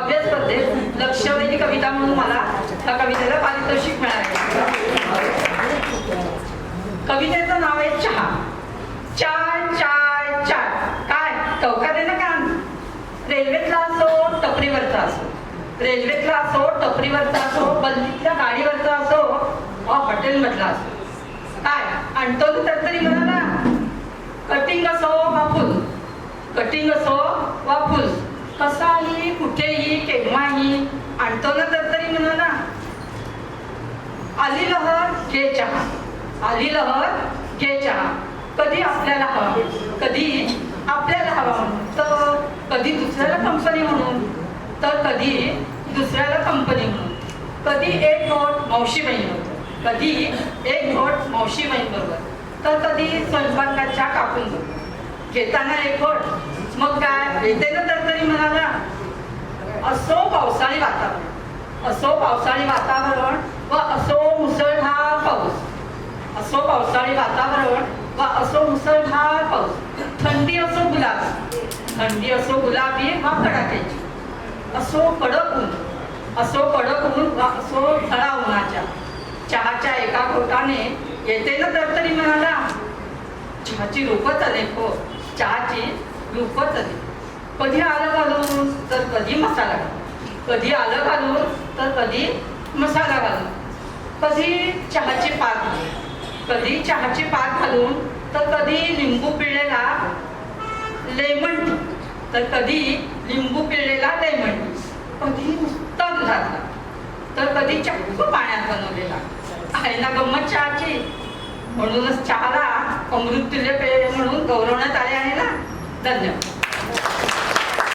काव्य स्पर्धेत लक्षवेधी कविता म्हणून मला त्या कवितेला पारितोषिक मिळाले. कवितेचं नाव आहे चहा. चाय चाय चाय. काय? चौका दे ना कान रेल्वेतला असो टपरीवरचा असो. रेल्वेतला असो टपरीवरचा असो बल्लीतल्या गाडीवरचा असो वा हॉटेलमधला असो. काय? आणतो ना तर तरी म्हणाला कटिंग असो वा फुल. कटिंग असो वा फुल. ना म्हणा ना आली लहर घे चहा. आली लहर घे चहा. कधी आपल्याला हवा? कधी? आपल्याला हवा म्हणून. तर कधी दुसऱ्याला कंपनी म्हणून? तर कधी दुसऱ्याला कंपनी म्हणून. कधी एक नोट मावशी बहीण कधी एक नोट मावशी बहीण बरोबर. तर कधी स्वयंपाकाच्या कापून बरोबर घेताना एक घोट. मग काय? येते ना तर तरी म्हणाला असो पावसाळी वातावरण. असो पावसाळी वातावरण व असो मुसळधार पाऊस. असो पावसाळी वातावरण व असो मुसळधार पाऊस. थंडी असो गुलाबी. थंडी असो गुलाबी वा कडाक्याची. असो कडक ऊन. असो कडक ऊन वा असो झळा उन्हाच्या. चहाच्या एका घोटाने येते ना तर तरी म्हणाला चहाची रूपच आले हो. चहाची रूपच आले. कधी आलं घालून? तर कधी मसाला? घालून कधी आलं घालून? कधी मसाला घालून कधी चहाचे पात कधी चहाचे पात घालून तर कधी लिंबू पिळलेला लेमन तर कधी लिंबू पिळलेला लेमन कधी उत्तम घातला तर कधी चक्क पाण्यात बनवलेला. आहे ना गंमत चहाची? म्हणूनच चहाला अमृत तुल्य पेय म्हणून गौरवण्यात आले आहे ना? धन्यवाद.